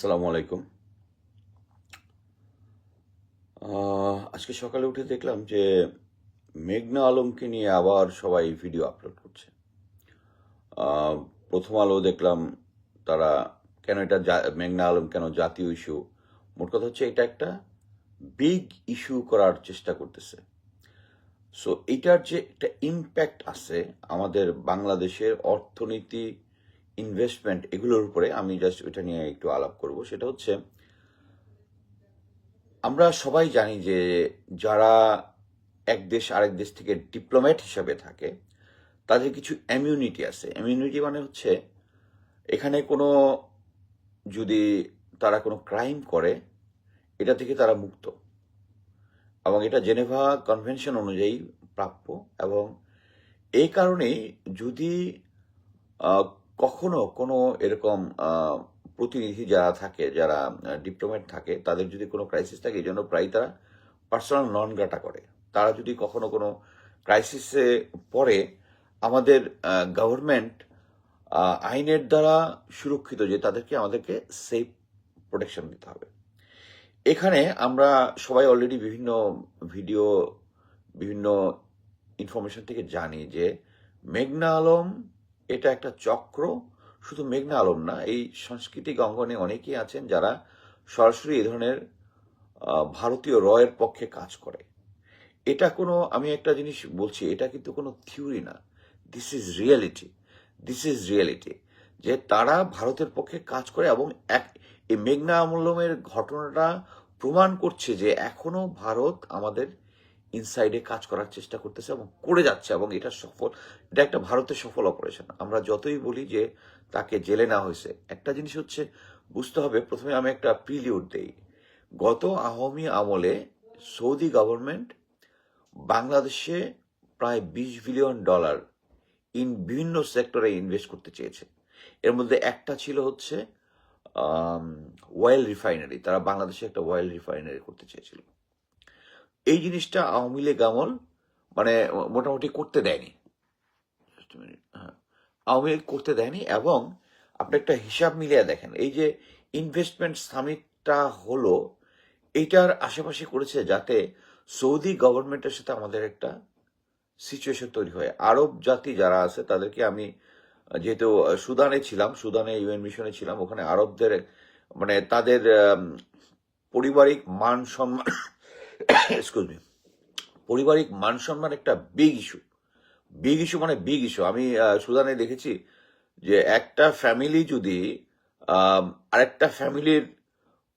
আসসালামু আলাইকুম। আজকে সকালে উঠে দেখলাম যে মেঘনা আলমকে নিয়ে আবার সবাই ভিডিও আপলোড করছে। প্রথম আলো দেখলাম তারা কেন এটা মেঘনা আলম কেন জাতীয় ইস্যু মোট কথা হচ্ছে এটা একটা বিগ ইস্যু করার চেষ্টা করতেছে। সো এটার যে একটা ইম্প্যাক্ট আছে আমাদের বাংলাদেশের অর্থনীতি ইনভেস্টমেন্ট এগুলোর উপরে আমি জাস্ট এটা নিয়ে একটু আলাপ করব। সেটা হচ্ছে, আমরা সবাই জানি যে যারা এক দেশ আরেক দেশ থেকে ডিপ্লোম্যাট হিসাবে থাকে, তাদের কিছু ইমিউনিটি আছে। ইমিউনিটি মানে হচ্ছে, এখানে কোনো যদি তারা কোনো ক্রাইম করে, এটা থেকে তারা মুক্ত। এবং এটা জেনেভা কনভেনশন অনুযায়ী প্রাপ্য। এবং এই কারণেই যদি কখনো কোনো এরকম প্রতিনিধি যারা থাকে, যারা ডিপ্লোমেট থাকে, তাদের যদি কোনো ক্রাইসিস থাকে, এই জন্য প্রায় তারা পার্সোনাল নন গাটা করে। তারা যদি কখনো কোনো ক্রাইসিসে পড়ে, আমাদের গভর্নমেন্ট আইনের দ্বারা সুরক্ষিত যে তাদেরকে আমাদেরকে সেফ প্রোটেকশন দিতে হবে। এখানে আমরা সবাই অলরেডি বিভিন্ন ভিডিও বিভিন্ন ইনফরমেশন থেকে জানি যে মেঘনা আলম এটা একটা চক্র, শুধু মেঘনা আলম না, এই সাংস্কৃতিক অঙ্গনে অনেকেই আছেন যারা সরাসরি এই ধরনের ভারতীয় রয়ের পক্ষে কাজ করে। এটা কোনো, আমি একটা জিনিস বলছি, এটা কিন্তু কোনো থিওরি না। This is reality this is reality যে তারা ভারতের পক্ষে কাজ করে এবং এক, এই মেঘনা আমলমের ঘটনাটা প্রমাণ করছে যে এখনও ভারত আমাদের ইনসাইডে কাজ করার চেষ্টা করতেছে এবং করে যাচ্ছে এবং এটা সফল। এটা একটা ভারতের সফল অপারেশন আমরা যতই বলি যে তাকে জেলে না হয়েছে, একটা জিনিস হচ্ছে বুঝতে হবে, প্রথমে আমি একটা প্রিলিউড দেই। গত আওয়ামী আমলে সৌদি গভর্নমেন্ট বাংলাদেশে প্রায় বিশ বিলিয়ন ডলার ইন বিভিন্ন সেক্টরে ইনভেস্ট করতে চেয়েছে। এর মধ্যে একটা ছিল হচ্ছে ওয়েল রিফাইনারি তারা বাংলাদেশে একটা ওয়েল রিফাইনারি করতে চেয়েছিল। এই জিনিসটা আওয়ামী লীগ আমল মানে মোটামুটি করতে দেয়নি হ্যাঁ। আওয়ামী লীগ করতে দেয়নি এবং আপনি একটা হিসাব মিলিয়ে দেখেন, এই যে ইনভেস্টমেন্ট সামিটটা হলো এইটার আশেপাশে করেছে যাতে সৌদি গভর্নমেন্টের সাথে আমাদের একটা সিচুয়েশন তৈরি হয় আরব জাতি যারা আছে, তাদেরকে আমি যেহেতু সুদানে ছিলাম, সুদানে ইউএন মিশনে ছিলাম, ওখানে আরবদের মানে তাদের পারিবারিক মান সম্মান এক্সকিউজ মি পারিবারিক মান সম্মান একটা বিগ ইস্যু বিগ ইস্যু মানে বিগ ইস্যু আমি সুদানে দেখেছি যে একটা ফ্যামিলি যদি আরেকটা ফ্যামিলির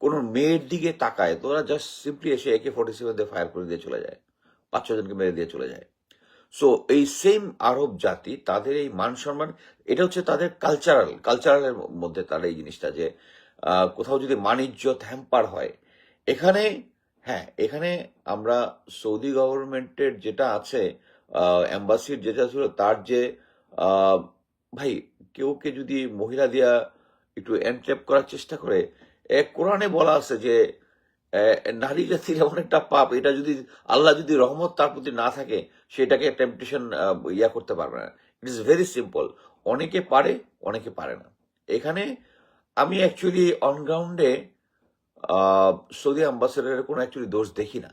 কোনো মেয়ের দিকে তাকায়, তো ওরা জাস্ট সিম্পলি এসে একে ফোর্টি সেভেন দিয়ে ফায়ার করে দিয়ে চলে যায়। পাঁচ ছজনকে মেরে দিয়ে চলে যায়। সো এই সেম আরব জাতি, তাদের এই মান সম্মান, এটা হচ্ছে তাদের কালচারাল কালচারালের মধ্যে তার এই জিনিসটা যে কোথাও যদি মানিজ্য হ্যাম্পার হয়, এখানে হ্যাঁ এখানে আমরা সৌদি গভর্নমেন্টের যেটা আছে অ্যাম্বাসির যেটা ছিল তার যে ভাই, কেউ কে যদি মহিলা দিয়া একটু এনট্রেপ করার চেষ্টা করে, এ কোরআনে বলা আছে যে নারী জাতির এমন একটা পাপ, এটা যদি আল্লাহ যদি রহমত তার প্রতি না থাকে, সেটাকে টেম্পটেশন ইয়া করতে পারবে না। ইট ইজ ভেরি সিম্পল অনেকে পারে অনেকে পারে না। এখানে আমি অ্যাকচুয়ালি অনগ্রাউন্ডে সৌদি অ্যাম্বাসেডারের কোনো অ্যাকচুয়ালি দোষ দেখি না।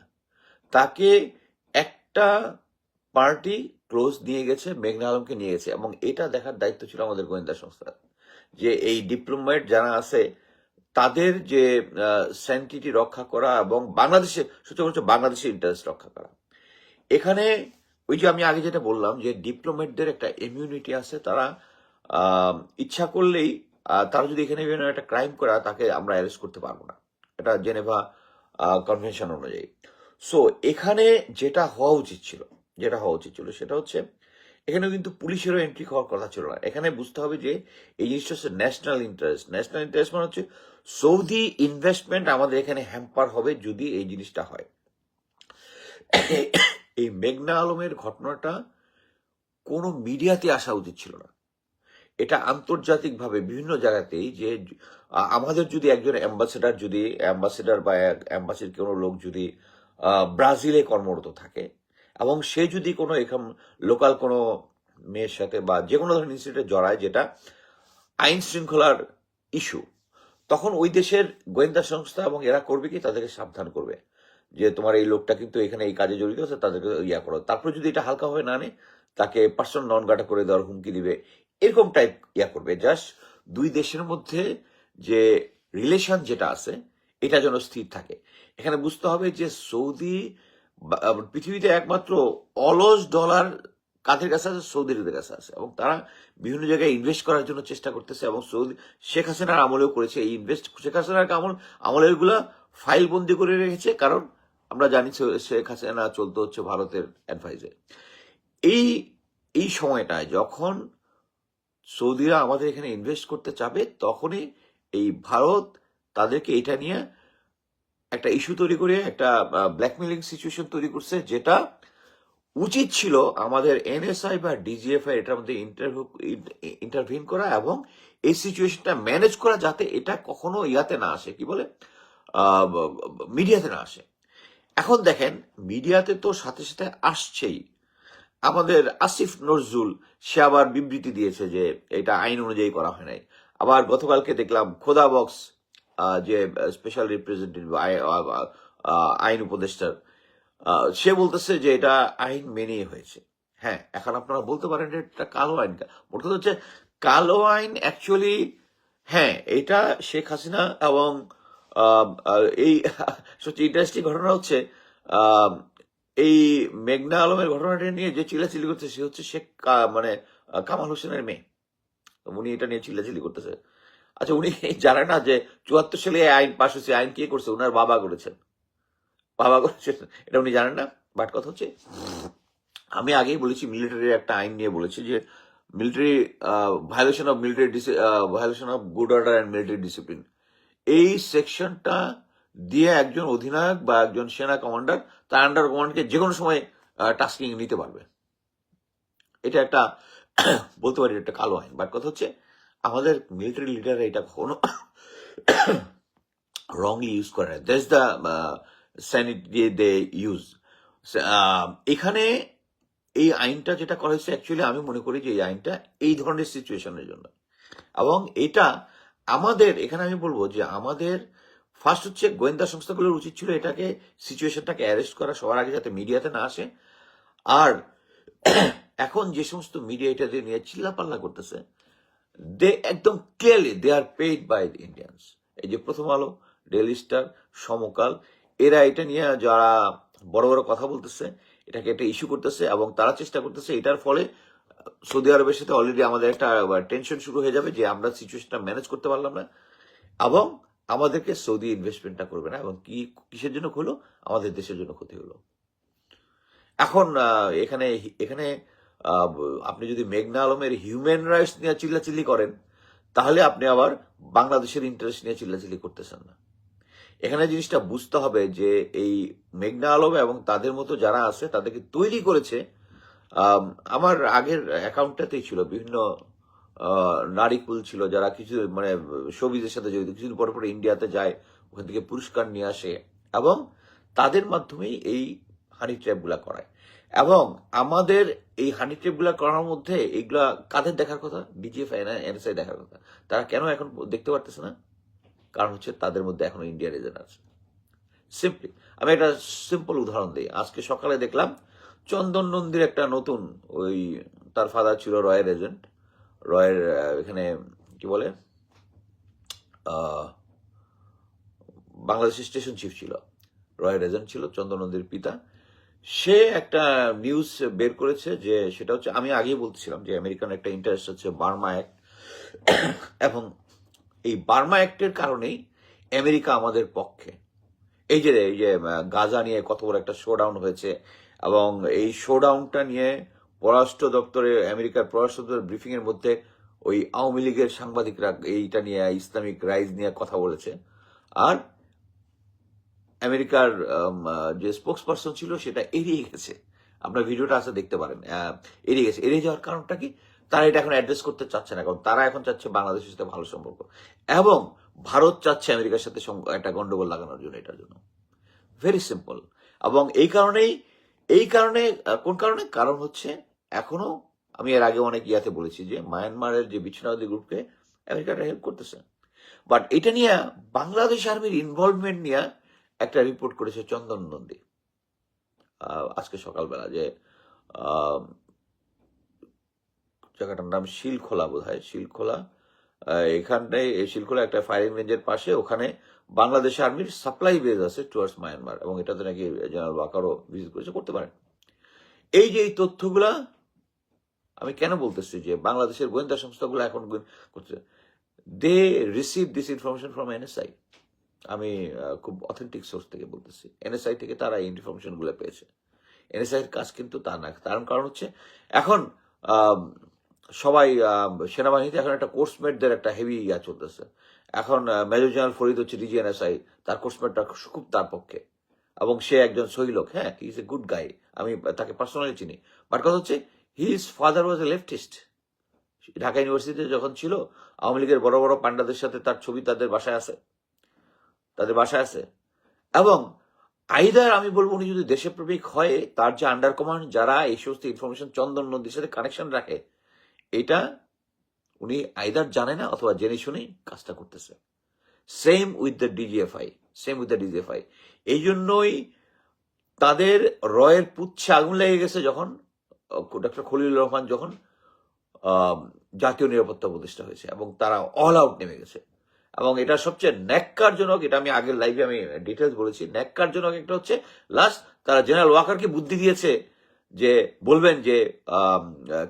তাকে একটা পার্টি ক্লোজ নিয়ে গেছে, মেঘনা আলমকে নিয়ে গেছে এবং এটা দেখার দায়িত্ব ছিল আমাদের গোয়েন্দা সংস্থার। যে এই ডিপ্লোমেট যারা আছে, তাদের যে স্যান্টিটি রক্ষা করা এবং বাংলাদেশে সত্যি হচ্ছে বাংলাদেশের ইন্টারেস্ট রক্ষা করা। এখানে ওই যে আমি আগে যেটা বললাম যে ডিপ্লোমেটদের একটা ইমিউনিটি আছে, তারা ইচ্ছা করলেই তারা যদি এখানে একটা ক্রাইম করা, তাকে আমরা অ্যারেস্ট করতে পারব না। এটা জেনেভা কনভেনশন অনুযায়ী। সো এখানে যেটা হওয়া উচিত ছিল, যেটা হওয়া উচিত ছিল সেটা হচ্ছে এখানে কিন্তু পুলিশেরও এন্ট্রি হওয়ার কথা ছিল না। এখানে বুঝতে হবে যে, এই জিনিসটা হচ্ছে ন্যাশনাল ইন্টারেস্ট ন্যাশনাল ইন্টারেস্ট মানে হচ্ছে, সৌদি ইনভেস্টমেন্ট আমাদের এখানে হ্যাম্পার হবে যদি এই জিনিসটা হয়। এই মেঘনা আলমের ঘটনাটা কোনো মিডিয়াতে আসা উচিত ছিল না। এটা আন্তর্জাতিকভাবে বিভিন্ন জায়গাতেই যে আমাদের যদি একজন অ্যাম্বাসেডার যদি, অ্যাম্বাসেডার বা অ্যাম্বাসির কোনো লোক যদি ব্রাজিলে কর্মরত থাকে এবং সে যদি কোনো এখান, লোকাল কোনো মেয়ের সাথে বা যে কোনো ধরনের ইনসিডেন্টে জড়ায় যেটা আইন শৃঙ্খলার ইস্যু, তখন ওই দেশের গোয়েন্দা সংস্থা এবং এরা করবে কি? তাদেরকে সাবধান করবে যে, তোমার এই লোকটা কিন্তু এখানে এই কাজে জড়িত আছে, তাদেরকে ইয়া করো। তারপরে যদি এটা হালকা হয়ে না আনে তাকে পার্সন নন গাটা করে দেওয়ার হুমকি দিবে। এরকম টাইপ ইয়া করবে জাস্ট দুই দেশের মধ্যে যে রিলেশন যেটা আছে, এটা যেন স্থির থাকে। এখানে বুঝতে হবে যে সৌদি পৃথিবীতে একমাত্র অলস ডলার কাদের কাছে আছে সৌদিদের কাছে আছে। এবং তারা বিভিন্ন জায়গায় ইনভেস্ট করার জন্য চেষ্টা করতেছে এবং সৌদি, শেখ হাসিনার আমলেও করেছে। এই ইনভেস্ট শেখ হাসিনার আমল, আমলেরগুলা ফাইল বন্দি করে রেখেছে, কারণ আমরা জানি শেখ হাসিনা চলতে হচ্ছে ভারতের অ্যাডভাইজে এই এই সময়টায় যখন সৌদিরা আমাদের এখানে ইনভেস্ট করতে চাবে, তখনই এই ভারত তাদেরকে এটা নিয়ে একটা ইস্যু তৈরি করে, একটা ব্ল্যাকমেলিং সিচুয়েশন তৈরি করছে, যেটা উচিত ছিল আমাদের এনএসআই বা ডিজিএফআই এটার মধ্যে ইন্টারভিন করা এবং এই সিচুয়েশনটা ম্যানেজ করা যাতে এটা কখনো ইয়াতে না আসে, কি বলে? মিডিয়াতে না আসে। এখন দেখেন মিডিয়াতে তো সাথে সাথে আসছেই। আমাদের আসিফ নজরুল, সে আবার বিবৃতি দিয়েছে যে এটা আইন অনুযায়ী করা হয় নাই। আবার গতকালকে দেখলাম খোদা বক্স যে স্পেশাল রিপ্রেজেন্টেটিভ আইন উপদেষ্টার সে বলতেছে যে এটা আইন মেনেই হয়েছে। হ্যাঁ এখন আপনারা বলতে পারেন এটা কালো আইন বলতে হচ্ছে কালো আইন অ্যাকচুয়ালি হ্যাঁ এটা শেখ হাসিনা এবং এই, সবচেয়ে ইন্টারেস্টিং ঘটনা হচ্ছে এই মেঘনা আলমের ঘটনাটা নিয়ে যে চিল্লাচিল্লি করছে, সে হচ্ছে শেখ মানে কামাল হোসেনের মেয়ে। উনি এটা নিয়ে চিল্লাচিল্লি করতেছে। আচ্ছা উনি জানেন না যে চুয়াত্তর সালে আইন পাশ হয়েছে, আইন কে করছে? ওনার বাবা করেছেন। বাবা করেছেন। এটা উনি জানেন না। বাট কথা হচ্ছে, আমি আগেই বলেছি মিলিটারির একটা আইন নিয়ে বলেছি যে military violation of military violation of good order and military discipline এই সেকশনটা দিয়ে একজন অধিনায়ক বা একজন সেনা কমান্ডার তার আন্ডার কমান্ডকে যে কোনো সময় টাস্কিং নিতে পারবে। এটা একটা বলতে পারি একটা কালো আইন। বাট কথা হচ্ছে, আমাদের মিলিটারি লিডাররা এটা কখনো রংলি ইউজ করে না। That's the sanity they use এখানে এই আইনটা যেটা করা হয়েছে অ্যাকচুয়ালি আমি মনে করি যে এই আইনটা এই ধরনের সিচুয়েশনের জন্য। এবং এটা আমাদের, এখানে আমি বলব যে আমাদের ফার্স্ট হচ্ছে গোয়েন্দা সংস্থাগুলোর উচিত ছিল এটাকে সিচুয়েশনটাকে অ্যারেস্ট করা, সবার আগে যাতে মিডিয়াতে না আসে। আর এখন যে সমস্ত মিডিয়া এটা দিয়ে নিয়ে চিল্লাপাল্লা করতেছে দে একদম clearly they are paid by Indians এই যে প্রথম আলো ডেলি স্টার সমকাল, এরা এটা নিয়ে যারা বড় বড় কথা বলতেছে, এটাকে একটা ইস্যু করতেছে এবং তারা চেষ্টা করতেছে, এটার ফলে, সৌদি আরবের সাথে অলরেডি আমাদের একটা টেনশন শুরু হয়ে যাবে যে আমরা সিচুয়েশনটা ম্যানেজ করতে পারলাম না। এবং আমাদেরকে সৌদি ইনভেস্টমেন্টটা করবে না এবং কি, কিসের জন্য হলো? আমাদের দেশের জন্য ক্ষতি হলো। এখন এখানে এখানে আপনি যদি মেঘনা আলমের হিউম্যান রাইটস নিয়ে চিল্লাচিল্লি করেন, তাহলে আপনি আবার বাংলাদেশের ইন্টারেস্ট নিয়ে চিল্লাচিল্লি করতেছেন না। এখানে জিনিসটা বুঝতে হবে যে এই মেঘনা আলম এবং তাদের মতো যারা আছে, তাদেরকে তৈরি করেছে আমার আগের অ্যাকাউন্টটাতেই ছিল বিভিন্ন নারী কুল ছিল, যারা কিছু মানে সবিজের সাথে জড়িত, কিছুদিন পর পরে ইন্ডিয়াতে যায়, ওখান থেকে পুরস্কার নিয়ে আসে এবং তাদের মাধ্যমেই এই হানি ট্র্যাপগুলা করায়। এবং আমাদের এই হানি ট্র্যাপগুলা করার মধ্যে এগুলা কাদের দেখার কথা? ডিজিএফ এনএসআই দেখার কথা। তারা কেন এখন দেখতে পারতেছে না? কারণ হচ্ছে তাদের মধ্যে এখনও ইন্ডিয়ার এজেন্ট আছে। সিম্পলি আমি একটা সিম্পল উদাহরণ দিই। আজকে সকালে দেখলাম চন্দন নন্দীর একটা নতুন ওই তার ফাদার ছিল রয়্যাল এজেন্ট রয়ের এখানে কি বলে? বাংলাদেশ স্টেশন চিফ ছিল, রয়ের এজেন্ট ছিল চন্দন নন্দীর পিতা। সে একটা নিউজ বের করেছে যে সেটা হচ্ছে, আমি আগেই বলছিলাম যে আমেরিকান একটা ইন্টারেস্ট হচ্ছে বার্মা অ্যাক্ট এবং এই বার্মা অ্যাক্টের কারণেই আমেরিকা আমাদের পক্ষে। এই যে এই যে গাজা নিয়ে কত বড় একটা শোডাউন হয়েছে এবং এই শোডাউনটা নিয়ে পররাষ্ট্র দপ্তরে আমেরিকার পররাষ্ট্র দপ্তরের ব্রিফিং এর মধ্যে ওই আওয়ামী লীগের সাংবাদিকরা এইটা নিয়ে, ইসলামিক রাইজ নিয়ে কথা বলেছে। আর আমেরিকার যে স্পোক্স পার্সন ছিল সেটা এড়িয়ে গেছে। আপনার ভিডিওটা আছে, দেখতে পারেন। এড়িয়ে গেছে। এড়িয়ে যাওয়ার কারণটা কি? তারা এটা এখন অ্যাড্রেস করতে চাচ্ছে না, কারণ তারা এখন চাচ্ছে বাংলাদেশের সাথে ভালো সম্পর্ক। এবং ভারত চাচ্ছে আমেরিকার সাথে একটা গন্ডগোল লাগানোর জন্য এটার জন্য। ভেরি সিম্পল এবং এই কারণেই, এই কারণে, কোন কারণে? কারণ হচ্ছে এখনও আমি এর আগে অনেক ইয়াতে বলেছি যে মায়ানমারের যে বিচ্ছিন্নবাদী গ্রুপকে আমেরিকাটা হেল্প করতেছে। বাট এটা নিয়ে বাংলাদেশ আর্মির ইনভলভমেন্ট নিয়ে একটা রিপোর্ট করেছে চন্দন নন্দী। আজকে সকালবেলা যে জায়গাটার নাম শিলখোলা বোধ হয় শিলখোলা এখানটায় শিলখোলা একটা ফায়ারিং রেঞ্জের পাশে ওখানে বাংলাদেশ আর্মির সাপ্লাই বেজ আছে টুয়ার্ডস মায়ানমার এবং এটাতে নাকি জেনারেল ওয়াকারও ভিজিট করেছে, করতে পারেন এই যে এই তথ্যগুলা আমি কেন বলতেছি যে বাংলাদেশের গোয়েন্দা সংস্থাগুলো এখন করছে? They receive this information from NSI আমি খুব অথেন্টিক সোর্স থেকে বলতেছি। এনএসআই থেকে তারা এই ইনফরমেশনগুলো পেয়েছে এনএসআই এর কাজ কিন্তু তা না। তার কারণ হচ্ছে, এখন সবাই সেনাবাহিনীতে এখন একটা কোর্সমেটদের একটা হেভি ইয়া চলতেছে। এখন মেজর জেনারেল ফরিদ হচ্ছে ডিজি এনএসআই তার কোর্সমেটটা খুব তার পক্ষে। এবং সে একজন সহি লোক। হ্যাঁ ইজ এ গুড গাই আমি তাকে পার্সোনালি চিনি। বাট কথা হচ্ছে his father was a leftist Dhaka ইউনিভার্সিটিতে যখন ছিল, আওয়ামী লীগের বড় বড় পান্ডাদের সাথে তার ছবি তাদের বাসায় আছে। তাদের বাসায় আছে। এবং আইদার আমি বলব উনি যদি দেশপ্রেমিক হয়, তার যে আন্ডার কমান্ড যারা এই সমস্ত ইনফরমেশন চন্দন নদীর সাথে কানেকশন রাখে, এটা উনি আইদার জানে না অথবা জেনে শুনেই কাজটা করতেছে। Same with the DGFI same with the DGFI এই জন্যই তাদের রয়ের পুচ্ছে আগুন লেগে গেছে যখন ডক্টর খলিল রহমান যখন জাতীয় নিরাপত্তা উপদেষ্টা হয়েছে এবং তারা অল আউট নেমে গেছে। এবং এটা সবচেয়ে ন্যাক্কারজনক, এটা আমি আগের লাইভে আমি ডিটেলস বলেছি, ন্যাক্কারজনক একটা হচ্ছে লাস্ট তারা জেনারেল ওয়াকারকে বুদ্ধি দিয়েছে যে, বলবেন যে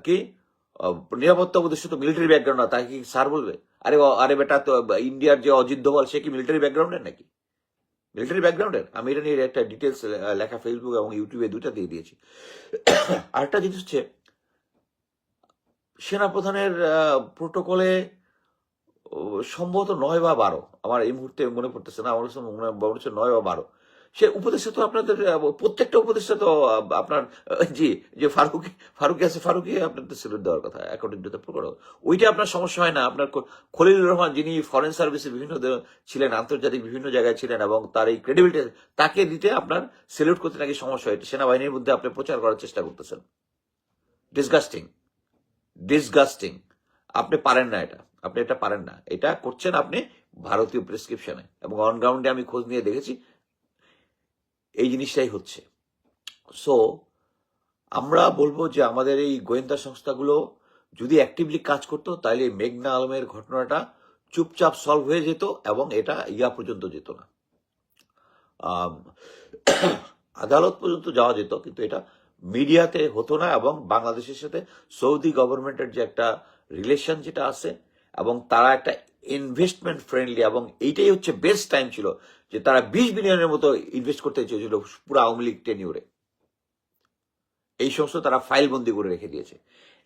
কি নিরাপত্তা উপদেষ্টা তো মিলিটারি ব্যাকগ্রাউন্ড না, তাকে কি স্যার বলবে? আরে আরে বেটা তো, ইন্ডিয়ার যে অজিত দোভাল, সে কি মিলিটারি ব্যাকগ্রাউন্ডের নাকি? মিলিটারি ব্যাকগ্রাউন্ডের আমি এটা নিয়ে একটা ডিটেলস লেখা ফেসবুক এবং ইউটিউবে দুটা দিয়ে দিয়েছি। আরেকটা জিনিস হচ্ছে, সেনাপ্রধানের প্রোটোকলে সম্ভবত নয় বা বারো। আমার এই মুহূর্তে মনে পড়তেছে না। আমার মনে হচ্ছে নয় বা বারো। সে উপদেষ্টা তো আপনাদের প্রত্যেকটা উপদেষ্টা তো আপনার জি, যে ফারুক, ফারুকি আছে, ফারুকি আপনাদের সিলেট দেওয়ার কথা অ্যাকর্ডিং টু ওইটা আপনার সমস্যা হয় না, আপনার খলিলুর রহমান যিনি ফরেন সার্ভিসে বিভিন্ন ছিলেন, আন্তর্জাতিক বিভিন্ন জায়গায় ছিলেন এবং তার এই ক্রেডিবিলিটি তাকে দিতে আপনার সেলিউট করতে নাকি সমস্যা হয়, সেনাবাহিনীর মধ্যে আপনি প্রচার করার চেষ্টা করতেছেন। ডিসগাস্টিং ডিসগাস্টিং আপনি পারেন না এটা, আপনি এটা পারেন না। এটা করছেন আপনি ভারতীয় প্রেসক্রিপশনে এবং অন গ্রাউন্ডে আমি খোঁজ নিয়ে দেখেছি এই জিনিসটাই হচ্ছে। সো আমরা বলব যে আমাদের এই গোয়েন্দা সংস্থাগুলো যদি অ্যাক্টিভলি কাজ করতো, তাহলে মেঘনা আলমের ঘটনাটা চুপচাপ সলভ হয়ে যেত এবং এটা ইয়া পর্যন্ত যেত না। আদালত পর্যন্ত যাওয়া যেত, কিন্তু এটা মিডিয়াতে হতো না এবং বাংলাদেশের সাথে সৌদি গভর্নমেন্টের যে একটা রিলেশন যেটা আছে এবং তারা একটা ইনভেস্টমেন্ট ফ্রেন্ডলি এবং এইটাই হচ্ছে বেস্ট টাইম ছিল যে তারা বিশ বিলিয়নের মতো ইনভেস্ট করতে চেয়েছিল পুরো আওয়ামী লীগ টেনিউরে এই সমস্ত তারা ফাইল বন্দি করে রেখে দিয়েছে।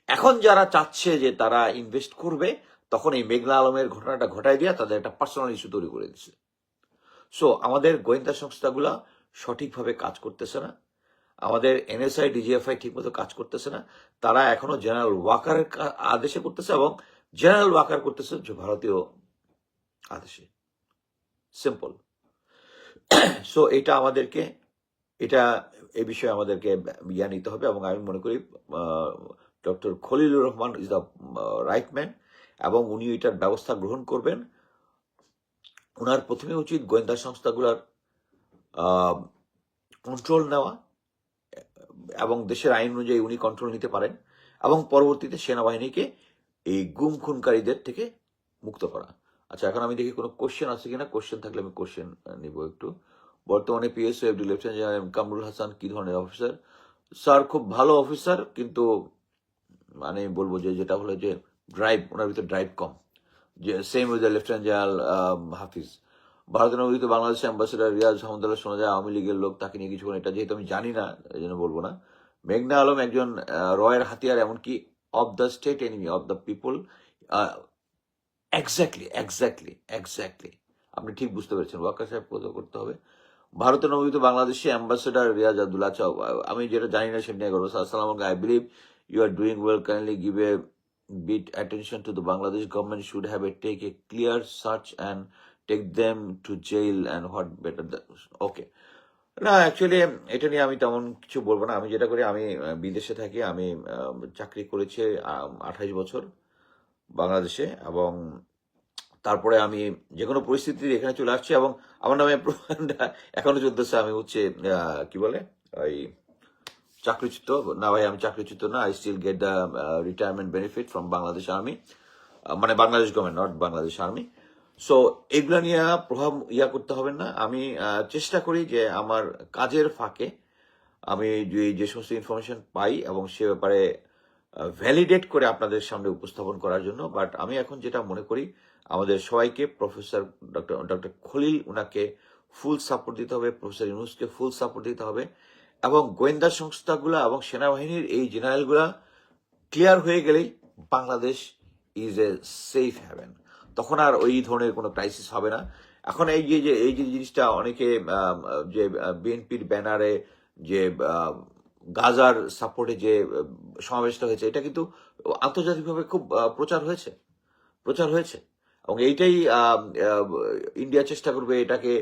এখন যারা চাচ্ছে যে তারা ইনভেস্ট করবে, তখন এই মেঘনা আলমের ঘটনাটা ঘটায় দিয়ে তাদের একটা পার্সোনাল ইস্যু তৈরি করে দিচ্ছে। সো আমাদের গোয়েন্দা সংস্থাগুলা সঠিকভাবে কাজ করতেছে না। আমাদের এনএসআই ডিজিএফআই ঠিকমতো কাজ করতেছে না। তারা এখনও জেনারেল ওয়াকারের কা- আদেশে করতেছে এবং জেনারেল ওয়াকার করতেছে ভারতীয় আদেশে। সিম্পল সো এটা আমাদেরকে, এটা এ বিষয়ে আমাদেরকে ইয়া নিতে হবে এবং আমি মনে করি doctor Khalilur Rahman is the right man এবং উনি এটার ব্যবস্থা গ্রহণ করবেন। ওনার প্রথমে উচিত গোয়েন্দা সংস্থাগুলোর কন্ট্রোল নেওয়া এবং দেশের আইন অনুযায়ী উনি কন্ট্রোল নিতে পারেন এবং পরবর্তীতে সেনাবাহিনীকে এই গুম খুনকারীদের থেকে মুক্ত করা। আচ্ছা এখন আমি দেখি কোনো কোশ্চেন আছে কিনা? কোশ্চেন থাকলে আমি কোশ্চেন নিব একটু। বর্তমানে PSO FD lieutenant general Kamrul Hasan কি ধরনের অফিসার স্যার খুব ভালো অফিসার কিন্তু মানে বলব যে, যেটা হলো যে ড্রাইভ ওনার ভিতরে ড্রাইভ কম। যে same with the lieutenant general Hafiz. ভারতের নবীত বাংলাদেশের অ্যাম্বাসেডার রিয়াজ আহমদুল্লাহ শোনা যায় আওয়ামী লীগের লোক, তাকে নিয়ে কিছু এটা যেহেতু আমি জানি না, এই জন্য বলব না। মেঘনা আলম একজন রয়ের হাতিয়ার, এমনকি of the state enemy of the people exactly exactly exactly আপনি ঠিক বুঝতে পেরেছেন। ওয়াকা সাহেব কোথাও করতে হবে। ভারতের নবীত বাংলাদেশে অ্যাম্বাসেডার রিয়াজ আব্দুল্লাহ চাও, আমি যেটা জানি না সেটা নিয়ে করব আসসালাম I believe you are doing well kindly give a bit attention to the Bangladesh government should have a take a clear search and take them to jail and what better okay না actually এটা নিয়ে আমি তেমন কিছু বলব না। আমি যেটা করি, আমি বিদেশে থাকি, আমি চাকরি করেছি আঠাইশ বছর। বাংলাদেশে এবং তারপরে আমি যে কোনো পরিস্থিতিতে এখানে চলে আসছি এবং আমার নামে এখনও চলতেছে। আমি হচ্ছে কি বলে? ওই চাকরিচ্যুত। না ভাই, আমি চাকরিচ্যুত না। I still get the retirement benefit from Bangladesh army মানে Bangladesh government not Bangladesh army so এগুলা নিয়ে প্রভাব ইয়া করতে হবে না। আমি চেষ্টা করি যে আমার কাজের ফাঁকে আমি যে সমস্ত ইনফরমেশন পাই এবং সে ব্যাপারে ভ্যালিডেট করে আপনাদের সামনে উপস্থাপন করার জন্য বাট আমি এখন যেটা মনে করি, আমাদের সবাইকে প্রফেসর ডক্টর ডক্টর খলিল উনাকে ফুল সাপোর্ট দিতে হবে প্রফেসর ইউনুসকে ফুল সাপোর্ট দিতে হবে, এবং গোয়েন্দা সংস্থাগুলো এবং সেনাবাহিনীর এই জেনারেলগুলা ক্লিয়ার হয়ে গেলেই Bangladesh is a safe haven তখন আর ওই ধরনের কোনো ক্রাইসিস হবে না। এখন এই যে এই যে জিনিসটা অনেকে যে বিএনপির ব্যানারে যে গাজার সাপোর্টে যে সমাবেশটা হয়েছে, এটা কিন্তু আন্তর্জাতিকভাবে খুব প্রচার হয়েছে। প্রচার হয়েছে। এবং এইটাই ইন্ডিয়া চেষ্টা করবে এটাকে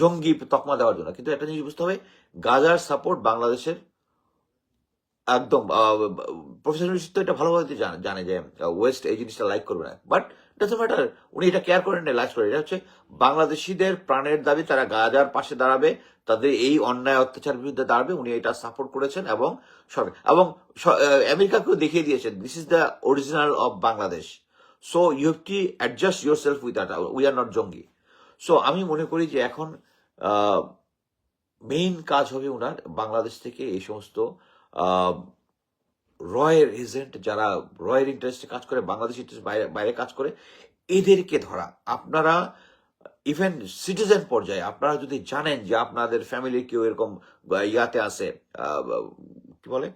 জঙ্গি তকমা দেওয়ার জন্য। কিন্তু একটা জিনিস বুঝতে হবে, গাজার সাপোর্ট বাংলাদেশের একদম প্রফেসর তো এটা ভালোভাবে জানে যে ওয়েস্ট এই জিনিসটা লাইক করবে না। বাট ডাজন্ট ম্যাটার উনি এটা কেয়ার করেন না লাইক করে। এটা হচ্ছে বাংলাদেশিদের প্রাণের দাবি, তারা গাজার পাশে দাঁড়াবে, তাদের এই অন্যায় অত্যাচার বিরুদ্ধে দাঁড়াবে, উনি এটা সাপোর্ট করেছেন এবং সরকার এবং আমেরিকাকেও দেখিয়ে দিয়েছেন this is the original of Bangladesh so you have to adjust yourself with that we are not জঙ্গি। সো আমি মনে করি যে এখন মেইন কাজ হবে ওনার বাংলাদেশ থেকে এই সমস্ত রয়ের এজেন্ট যারা রয়ের ইন্টারেস্টে কাজ করে, বাংলাদেশ ইন্টারেস্ট বাইরে বাইরে কাজ করে, এদেরকে ধরা। আপনারা ইভেন সিটিজেন পর্যায়ে আপনারা যদি জানেন যে আপনাদের ফ্যামিলির কেউ এরকম ইয়াতে আছে কি বলে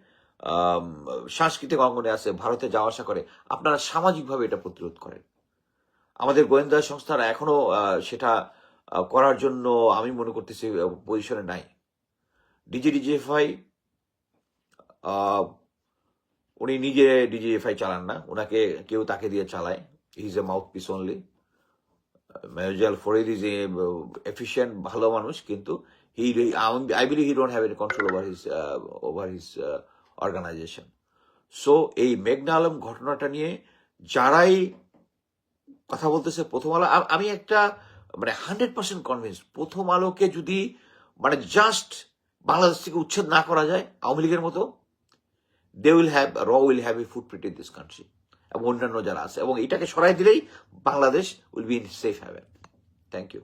সাংস্কৃতিক অঙ্গনে আছে, ভারতে যাওয়া আসা করে, আপনারা সামাজিকভাবে এটা প্রতিরোধ করেন। আমাদের গোয়েন্দা সংস্থারা এখনও সেটা করার জন্য আমি মনে করতেছি পজিশনে নাই। ডিজি ডিজিএফআই উনি নিজে ডিজিএফআই চালান না। ওনাকে কেউ তাকে দিয়ে চালায়। Is a mouthpiece only মেজাল Farid is a efficient ভালো মানুষ, কিন্তু he I believe he don't have any control over his over his organization so এই মেঘনা আলম ঘটনাটা নিয়ে যারাই কথা বলতেছে প্রথম আলো আমি একটা মানে হান্ড্রেড পার্সেন্ট কনভিন্স প্রথম আলোকে যদি মানে জাস্ট বাংলাদেশ থেকে উচ্ছেদ না করা যায়, আওয়ামী লীগের মতো দে উইল হ্যাভ র will have a footprint in this country এবং অন্যান্য যারা আছে। এবং এটাকে সরাই দিলেই Bangladesh will be in safe haven thank you